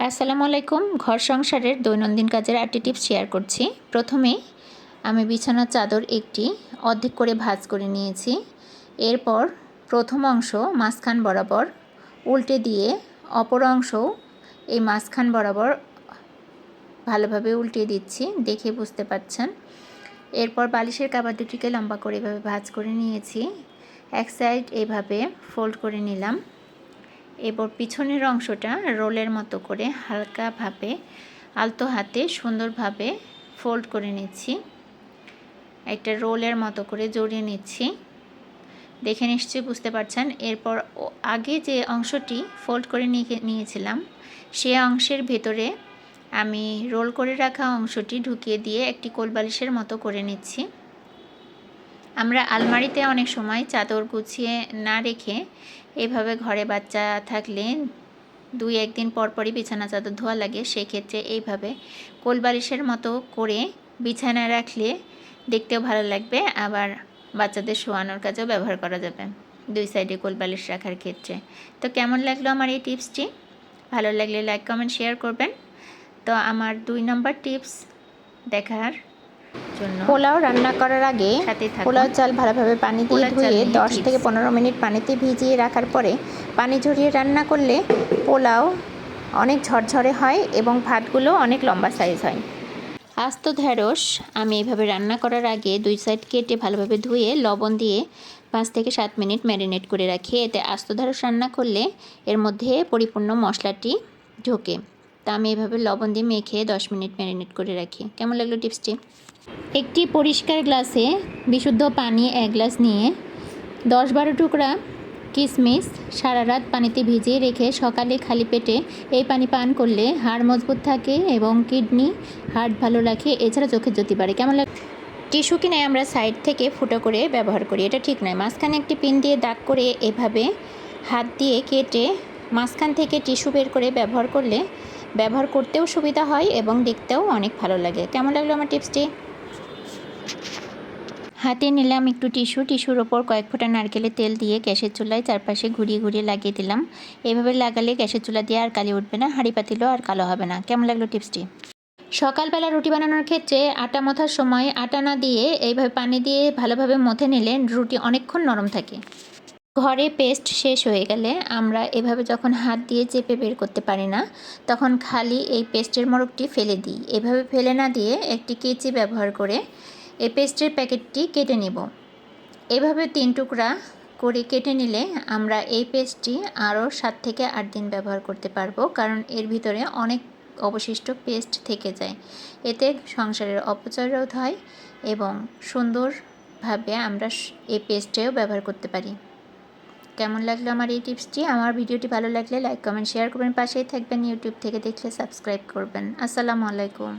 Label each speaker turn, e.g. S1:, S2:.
S1: আসসালামু আলাইকুম। ঘর সংসারের দৈনন্দিন কাজের আটটি টিপস শেয়ার করছি। প্রথমে, আমি বিছানার চাদর একটি অর্ধেক করে ভাজ করে নিয়েছি। এরপর প্রথম অংশ মাঝখান বরাবর উল্টে দিয়ে অপর অংশ এই মাঝখান বরাবর ভালোভাবে উল্টে দিচ্ছি, দেখে বুঝতে পাচ্ছেন এরপর বালিশের কাবার দুটিকে লম্বা করে এভাবে ভাজ করে নিয়েছি। এক সাইড এভাবে ফোল্ড করে নিলাম। এরপর পিছনের অংশটা রোলের মতো করে হালকাভাবে, আলতো হাতে সুন্দরভাবে ফোল্ড করে নিচ্ছি। একটা রোলের মতো করে জড়িয়ে নিচ্ছি। দেখে নিশ্চয়ই বুঝতে পারছেন, এরপর আগে যে অংশটি ফোল্ড করে নিয়ে নিয়েছিলাম, সে অংশের ভেতরে আমি রোল করে রাখা অংশটি ঢুকিয়ে দিয়ে একটি কোলবালিশের মতো করে নিচ্ছি। আমরা আলমারিতে অনেক সময় চাদর গুছিয়ে না রেখে এভাবে ঘরে বাচ্চা থাকলে দুই একদিন পরপরই বিছানা চাদর ধোয়া লাগে, সেক্ষেত্রে এইভাবে কোলবালিশের মতো করে বিছানা রাখলে দেখতেও ভালো লাগবে, আবার বাচ্চাদের শোয়ানোর কাজেও ব্যবহার করা যাবে দুই সাইডে কোলবালিশ রাখার ক্ষেত্রে। তো কেমন লাগল আমার এই টিপসটি? ভালো লাগলে লাইক, কমেন্ট, শেয়ার করবেন। তো আমার দুই নম্বর টিপস দেখার
S2: পোলাও রান্না করার আগে পোলাও চাল ভালোভাবে পানি দিয়ে ধুয়ে দশ থেকে পনেরো মিনিট পানিতে ভিজিয়ে রাখার পরে পানি ঝরিয়ে রান্না করলে পোলাও অনেক ঝরঝরে হয় এবং ভাতগুলো অনেক লম্বা সাইজ হয়।
S1: আস্ত ঢেঁড়স আমি এভাবে রান্না করার আগে দুই সাইড কেটে ভালোভাবে ধুয়ে লবণ দিয়ে পাঁচ থেকে সাত মিনিট ম্যারিনেট করে রাখি। এতে আস্ত ঢেঁড়স রান্না করলে এর মধ্যে পরিপূর্ণ মশলাটি ঢোকে। তা আমি এভাবে লবণ দিয়ে মেখে দশ মিনিট ম্যারিনেট করে রাখি। কেমন লাগল টিপসটি? একটি পরিষ্কার গ্লাসে বিশুদ্ধ পানি এক গ্লাস নিয়ে দশ বারো টুকরা কিশমিশ সারা রাত পানিতে ভিজিয়ে রেখে সকালে খালি পেটে এই পানি পান করলে হাড় মজবুত থাকে এবং কিডনি, হার্ট ভালো রাখে, এছাড়া চোখের জ্যোতি বাড়ে। কেমন লাগে টিস্যু কিনে আমরা সাইড থেকে ফুটো করে ব্যবহার করি, এটা ঠিক নয়। মাঝখানে একটি পিন দিয়ে দাগ করে এভাবে হাত দিয়ে কেটে মাঝখান থেকে টিস্যু বের করে ব্যবহার করলে ব্যবহার করতেও সুবিধা হয় এবং দেখতেও অনেক ভালো লাগে। কেমন লাগল আমার টিপসটি? হাতে নিলাম একটু টিস্যু। টিস্যুর ওপর কয়েক ফোঁটা নারকেলের তেল দিয়ে গ্যাসের চুলায় চারপাশে ঘুরিয়ে ঘুরিয়ে লাগিয়ে দিলাম। এভাবে লাগালে গ্যাসের চুলা দিয়ে আর কালি উঠবে না, হাঁড়ি পাতিলেও আর কালো হবে না। কেমন লাগল টিপসটি? সকালবেলা রুটি বানানোর ক্ষেত্রে আটা মথার সময় আটা না দিয়ে এইভাবে পানি দিয়ে ভালোভাবে মথে নিলে রুটি অনেকক্ষণ নরম থাকে। ঘরে পেস্ট শেষ হয়ে গেলে আমরা এভাবে যখন হাত দিয়ে চেপে বের করতে পারি না, তখন খালি এই পেস্টের মোড়কটি ফেলে দিই। এভাবে ফেলে না দিয়ে একটি কেচি ব্যবহার করে এই পেস্টের প্যাকেটটি কেটে নেব। এভাবে তিন টুকরা করে কেটে নিলে আমরা এই পেস্টটি আরও সাত থেকে আট দিন ব্যবহার করতে পারব, কারণ এর ভিতরে অনেক অবশিষ্ট পেস্ট থেকে যায়। এতে সংসারের অপচয় রোধ হয় এবং সুন্দরভাবে আমরা এই পেস্টেও ব্যবহার করতে পারি। কেমন লাগল আমার এই টিপসটি? আমার ভিডিওটি ভালো লাগলে লাইক, কমেন্ট, শেয়ার করবেন। পাশেই থাকবেন ইউটিউব থেকে দেখলে সাবস্ক্রাইব করবেন। আসসালামু আলাইকুম।